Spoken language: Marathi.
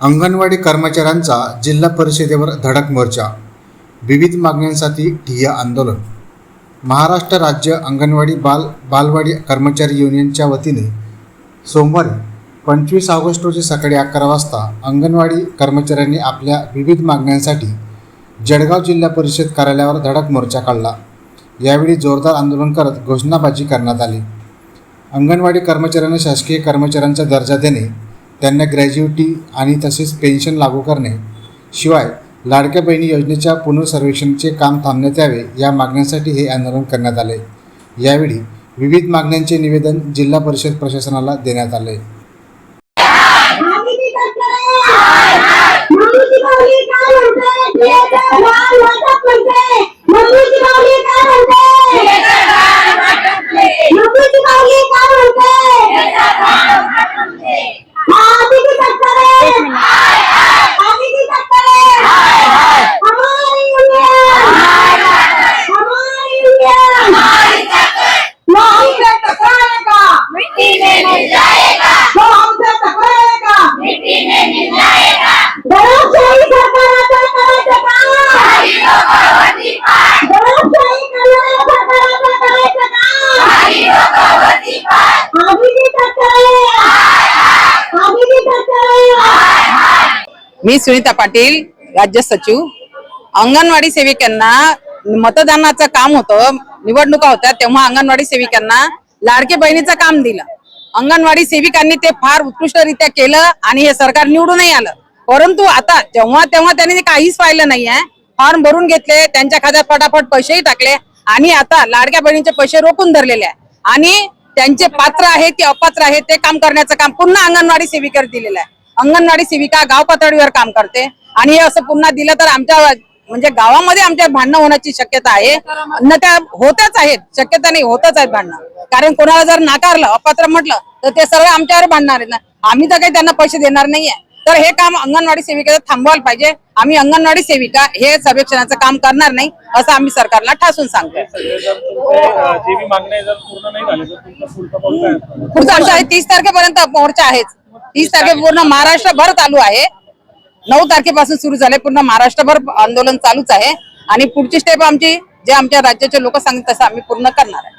अंगणवाडी कर्मचाऱ्यांचा जिल्हा परिषदेवर धडक मोर्चा. विविध मागण्यांसाठी ठिय्या आंदोलन. महाराष्ट्र राज्य अंगणवाडी बाल बालवाडी कर्मचारी युनियनच्या वतीने सोमवारी पंचवीस ऑगस्ट रोजी सकाळी अकरा वाजता अंगणवाडी कर्मचाऱ्यांनी आपल्या विविध मागण्यांसाठी जळगाव जिल्हा परिषद कार्यालयावर धडक मोर्चा काढला. यावेळी जोरदार आंदोलन करत घोषणाबाजी करण्यात आली. अंगणवाडी कर्मचाऱ्यांना शासकीय कर्मचाऱ्यांचा दर्जा देणे त्यांना ग्रॅज्युटी आणि तसेच पेन्शन लागू करणे. शिवाय लाडक्या बहिणी योजनेच्या पुनर्सर्वेक्षणचे काम थांबण्यात यावे या मागण्यांसाठी हे आंदोलन करण्यात आले. यावेळी विविध मागण्यांचे निवेदन जिल्हा परिषद प्रशासनाला देण्यात आले. मी सुनीता पाटील राज्य सचिव. अंगणवाडी सेविकांना मतदानाचं काम होतं. निवडणुका होत्या तेव्हा अंगणवाडी सेविकांना लाडके बहिणीचं काम दिलं. अंगणवाडी सेविकांनी ते फार उत्कृष्टरित्या केलं आणि हे सरकार निवडूनही आलं. परंतु आता जेव्हा तेव्हा त्यांनी ते काहीच पाहिलं नाहीये. फॉर्म भरून घेतले त्यांच्या खात्यात फटाफट पैसेही टाकले आणि आता लाडक्या बहिणीचे पैसे रोखून धरलेले आहे. आणि त्यांचे पात्र आहेत की अपात्र आहेत ते काम करण्याचं काम पुन्हा अंगणवाडी सेविकावर दिलेलं आहे. अंगणवाडी सेविका गाव पातळीवर काम करते आणि हे असं पुन्हा दिलं तर आमच्या म्हणजे गावामध्ये आमच्या भांडणं होण्याची शक्यता आहे. न त्या होतच आहेत शक्यता नाही होतच आहेत भांडणं. कारण कोणाला जर नाकारलं अपात्र म्हटलं तर ते सर्व आमच्यावर भांडणार आहेत ना. आम्ही तर काही त्यांना पैसे देणार नाहीये. तर हे काम अंगणवाडी सेविकेचं थांबवायला पाहिजे. आम्ही अंगणवाडी सेविका हे सर्वेक्षणाचं काम करणार नाही असं आम्ही सरकारला ठासून सांगतो पुढचं पाऊल पुढचा आहे तीस तारखेपर्यंत मोर्चा आहेच तीस तारखे पूर्ण महाराष्ट्रभर चालू आहे. नऊ तारखेपासून सुरू झाले पूर्ण महाराष्ट्रभर आंदोलन चालूच आहे. आणि पुढची स्टेप आमची जे आमच्या राज्याचे लोक सांगतात तसं आम्ही पूर्ण करणार आहे.